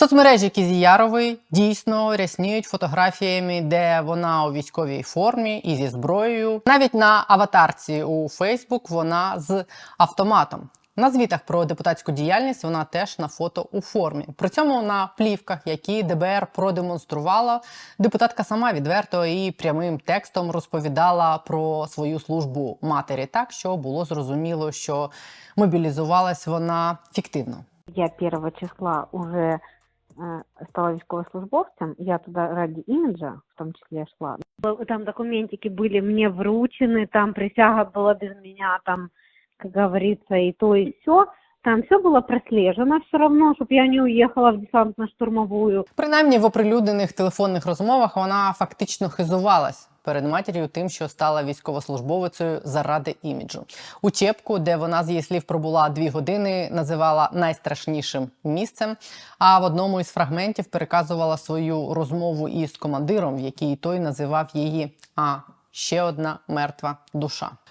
Соцмережі Кізіярової дійсно рясніють фотографіями, де вона у військовій формі і зі зброєю. Навіть на аватарці у Фейсбук вона з автоматом. На звітах про депутатську діяльність вона теж на фото у формі. При цьому на плівках, які ДБР продемонструвала, депутатка сама відверто і прямим текстом розповідала про свою службу матері, так що було зрозуміло, що мобілізувалась вона фіктивно. Я 1 числа уже Э, стала військовослужбовцем, я туда ради имиджа в том числе шла. Там документики были мне вручены, там присяга была без меня, там, как говорится, и то, и все. Там все было прослежено все равно, чтобы я не уехала в десантно-штурмовую. Принаймні в оприлюднених телефонних розмовах вона фактично хизувалась перед матір'ю тим, що стала військовослужбовицею заради іміджу. Учебку, де вона з її слів пробула дві години, називала найстрашнішим місцем. А в одному із фрагментів переказувала свою розмову із командиром, в якій той називав її а ще одна мертва душа.